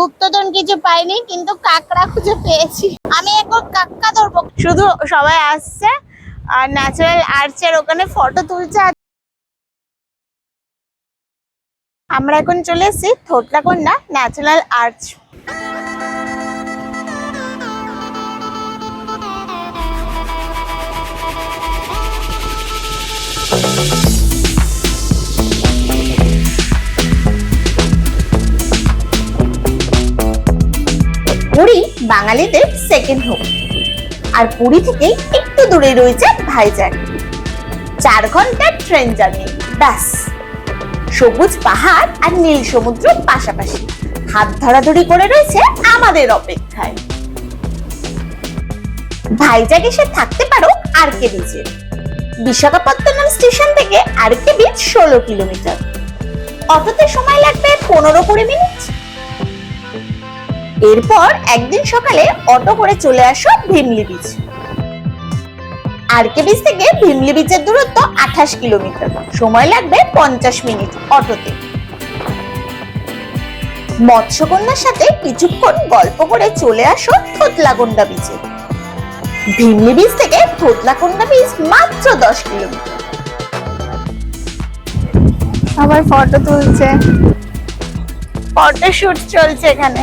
গুপ্তধন কিছু পাইনি, কিন্তু কাকড়া খুঁজে পেয়েছি। আমি এখন কাক্কা ধরবো। শুধু সবাই আসছে, আর ন্যাচারাল আর্চের ওখানে ফটো তুলছে আমরা এখন চলে এসেছি থোটলাকন্ডা ন্যাচারাল আর্চ বাঙালিদের সেকেন্ড হোম আর পুরী থেকে একটু দূরে রয়েছে ভাইজ্যাক চার ঘণ্টার ট্রেন জার্নি ব্যাস। সবুজ পাহাড় আর নীল সমুদ্র পাশাপাশি। হাত ধরাধরি করে রয়েছে আমাদের অপেক্ষায়। ভাইজ্যাক এসে থাকতে পারো আর কে বিচে বিশাখাপত্তনম স্টেশন থেকে আর কে বিচ ষোলো কিলোমিটার। অটোতে সময় লাগবে পনেরো কুড়ি মিনিট। এরপর একদিন সকালে অটো করে চলে আসো ভীমলি বিচ আরকে বিচ থেকে ভীমলি বিচের দূরত্ব আঠাশ কিলোমিটার। সময় লাগবে পঞ্চাশ মিনিট অটোতে। মৎস্যকন্যার সাথে কিছুক্ষণ গল্প করে চলে আসো থোতলাগন্ডা বিচে ভীমলি বিচ থেকে থোতলাকন্ডা বিচ মাত্র দশ কিলোমিটার। আবার ফটো তুলছে। ফটো শুট চলছে এখানে।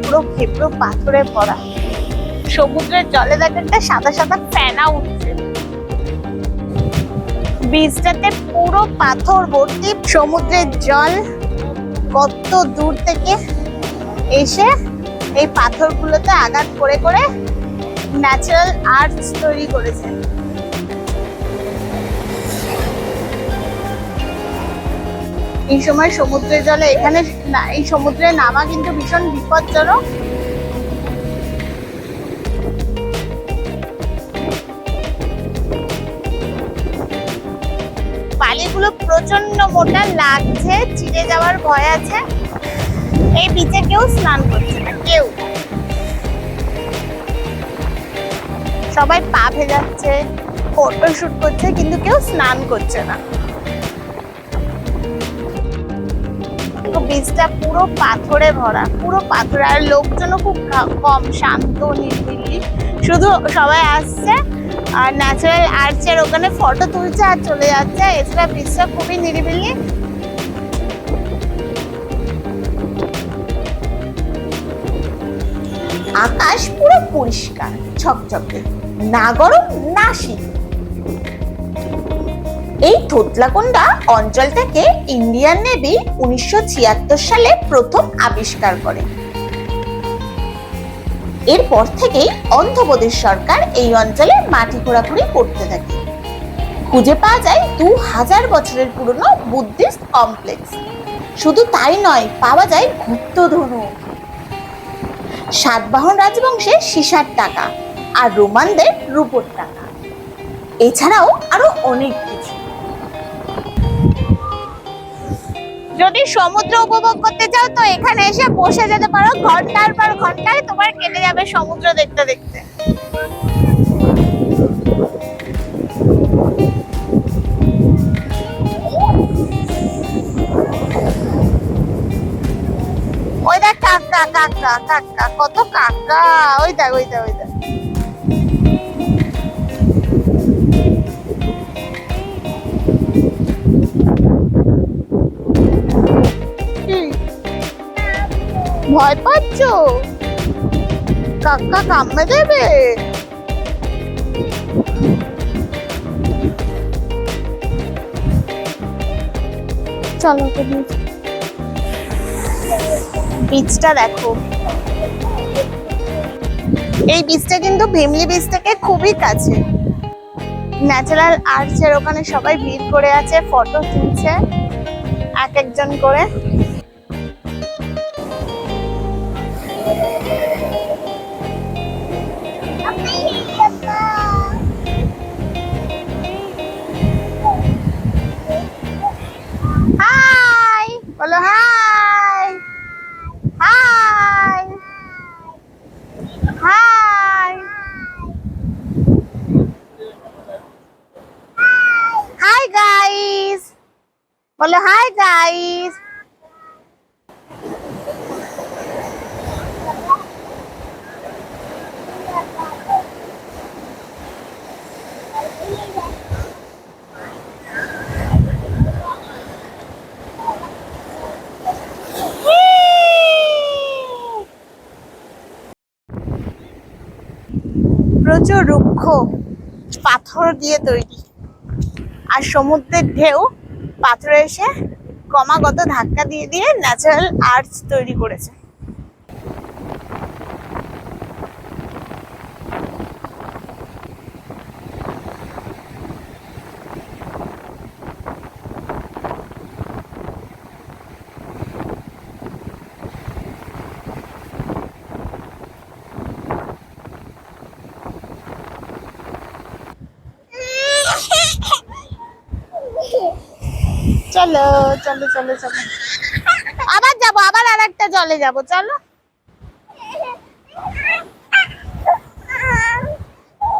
পুরো এ পাথরে ভরা। সমুদ্রের জলে দেখো একটা সাদা সাদা ফেনা উঠছে। বীজটাতে পুরো পাথর ভর্তি। সমুদ্রের জল কত দূর থেকে এসে এই পাথরগুলোতে আঘাত করে করে ন্যাচারাল আর্টস তৈরি করেছে। এই সময় সমুদ্রের জলে এখানে এই সমুদ্রে নামা কিন্তু ভীষণ বিপজ্জনক। বালিগুলো প্রচণ্ড মোটা লাগছে চিড়ে যাওয়ার ভয় আছে। এই বিচে কেউ স্নান করছে না, কেউ। সবাই পা ভেজাচ্ছে, ফটো শুট করছে, কিন্তু কেউ স্নান করছে না। বীজটা পুরো পাথরে ভরা, পুরো পাথরে। আর লোকজনও খুব কম, শান্ত, নিরিবিলি। শুধু সবাই আসছে, আর ন্যাচারাল আর্চের ওখানে ফটো তুলছে আর চলে যাচ্ছে। এছাড়া বীজটা খুবই নিরিবিলি। আকাশ পুরো পরিষ্কার, ঝকঝকে। না গরম, না শীত। এই থোতলাকোন্ডা অঞ্চলটাকে ইন্ডিয়ান নেভি উনিশশো ছিয়াত্তর সালে প্রথম আবিষ্কার করে। এরপর থেকেই অন্ধ্রপ্রদেশ সরকার এই অঞ্চলে মাটি খোঁড়াখুড়ি করতে থাকে। খুঁজে পাওয়া যায় দু হাজার বছরের পুরনো বুদ্ধিস্ট কমপ্লেক্স। শুধু তাই নয়, পাওয়া যায় গুপ্তধনু সাতবাহন রাজবংশের সিসার টাকা আর রোমানদের রূপোর টাকা। এছাড়াও আরও অনেক কিছু। যদি সমুদ্র উপভোগ করতে চাও, তো এখানে এসে বসে যেতে পারো। ঘণ্টার পর ঘন্টায় তোমার কেটে যাবে সমুদ্র দেখতে দেখতে। ওই দেখ কাকা কাকা কাকা কত কাকা ওই দেখ ওই দেখ ওই দেখ। ভয় পাচ্ছ? কাকা কামড়ে দেবে? চলো বীজটা দেখো। এই বীজটা কিন্তু ভীমলি বীজ থেকে খুবই কাছে। ন্যাচারাল আর্চের ওখানে সবাই ভিড় করে আছে ফটো তুলছে, এক একজন করে। গাইস প্রচুর রুক্ষ পাথর দিয়ে তৈরি। আর সমুদ্রের ঢেউ পাথরে এসে ক্রমাগত ধাক্কা দিয়ে দিয়ে ন্যাচারাল আর্টস তৈরি করেছে। চলো চলো চলো চলো। আবার যাব, আবার আর একটা জলে যাব, চলো।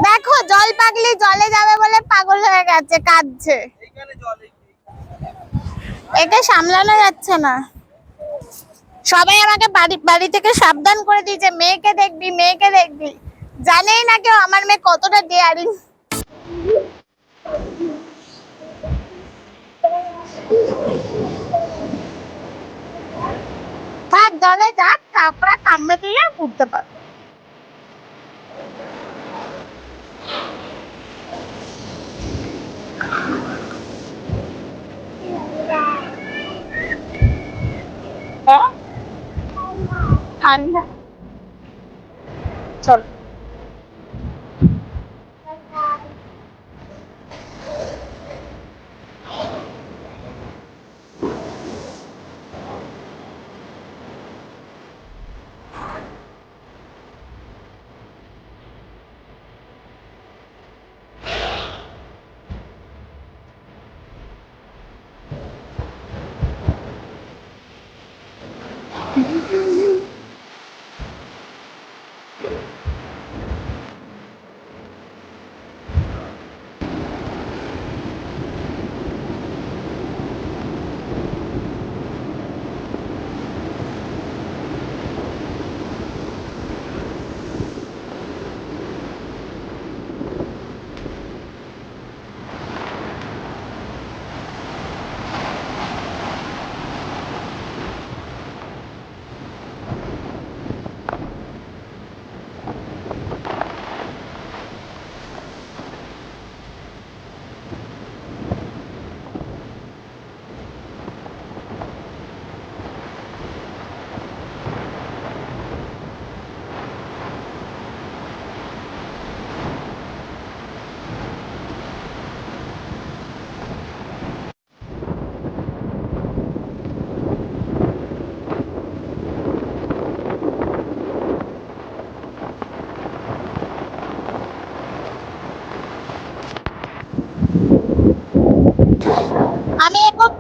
দেখো, জল পাগলি জলে যাবে বলে পাগল হয়ে গেছে, কাঁদছে। একে সামলানো যাচ্ছে না। সবাই আমাকে বাড়ি বাড়ি থেকে সাবধান করে দিয়েছে, মেয়েকে দেখবি মেয়েকে দেখবি। জানেই না কেউ আমার মেয়ে কতটা ডেয়ারিং থাক জলে যাক তারপরে কামড়ে দিলে উঠতে পারবে হ্যাঁ? ঠান্ডা চল Thank you.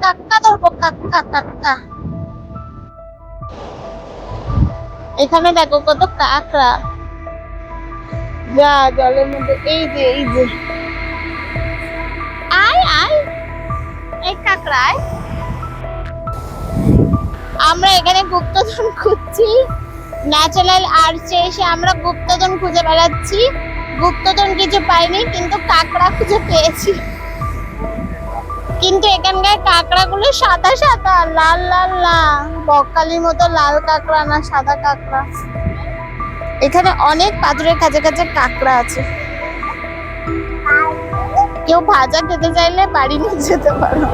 কাক্কা ধরবো কাক্কা কাক্কা এখানে দেখো কত কাকড়া। যা, জলের মধ্যে, এই যে এই যে। আয় আয়। এই কাকড়া, আয়। আমরা এখানে গুপ্তধন খুঁজছি। ন্যাচারাল আর্চে এসে আমরা গুপ্তধন খুঁজে বেড়াচ্ছি। গুপ্তধন কিছু পাইনি, কিন্তু কাকড়া খুঁজে পেয়েছি। কিন্তু এখানকার কাঁকড়া গুলো সাদা সাদা, লাল লাল লাল। বকখালির মতো লাল কাঁকড়া না সাদা কাঁকড়া। এখানে অনেক পাথরের কাছে কাছে কাঁকড়া আছে। কেউ ভাজা খেতে চাইলে বাড়ি নিয়ে যেতে পারো।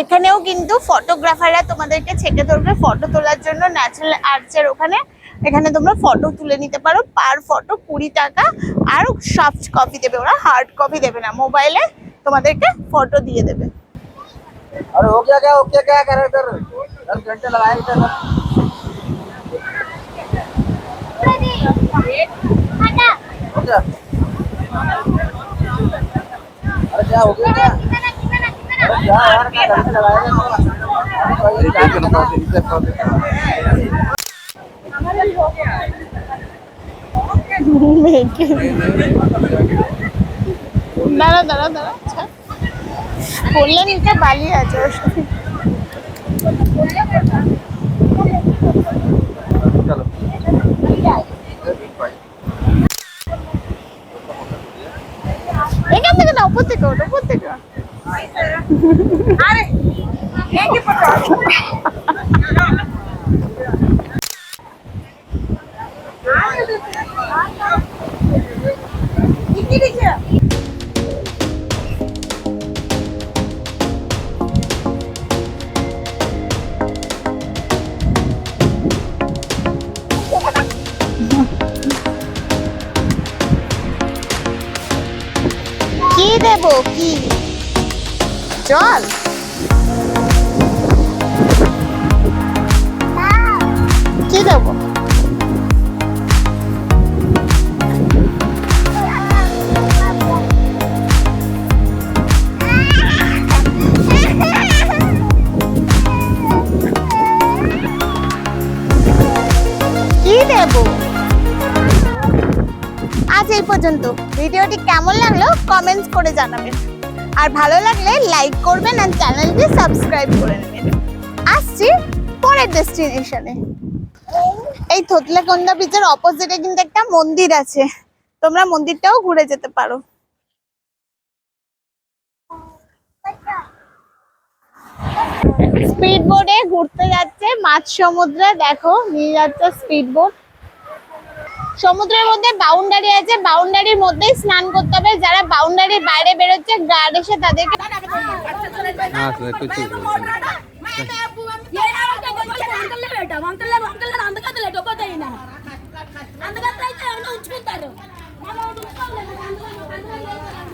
এখানেও কিন্তু ফটোগ্রাফাররা তোমাদেরকে ছেকে ধরবে ফটো তোলার জন্য ন্যাচারাল আর্টসের ওখানে। এখানে তোমরা ফটো তুলে নিতে পারো। পার ফটো কুড়ি টাকা। আর সফট কপি দেবে ওরা হার্ড কপি দেবে না। মোবাইলে তোমাদেরকে ফটো দিয়ে দেবে अरे हो गया क्या हो गया क्या करे इधर दस घंटे लगाए इधर हो गया अरे क्या हो गया क्या अरे क्या यार क्या घंटे लगाए দাঁড়া দাঁড়া দাঁড়া আচ্ছা। বললে নিচে বালি আছে ওর থেকে না উপর থেকে ওটা উপর থেকে ওঠ। দেবো কি? জল কি দেবো? কি এই পর্যন্ত। ভিডিওটি কেমন লাগল কমেন্টস করে জানাবেন আর ভালো লাগলে লাইক করবেন আর চ্যানেলটি সাবস্ক্রাইব করে নেবেন। আসছি পরের ডেস্টিনেশনে এই থতলাকন্দা ব্রিজের অপোজিটে কিন্তু একটা মন্দির আছে। তোমরা মন্দিরটাও ঘুরে যেতে পারো। স্পিড বোর্ডে ঘুরতে যাচ্ছে মাছ সমুদ্রে। দেখো, নিয়ে যাচ্ছে স্পিড বোট সমুদ্রের মধ্যে বাউন্ডারি আছে বাউন্ডারির মধ্যেই স্নান করতে হবে। যারা বাউন্ডারির বাইরে বেরোচ্ছে গার্ড এসে তাদেরকে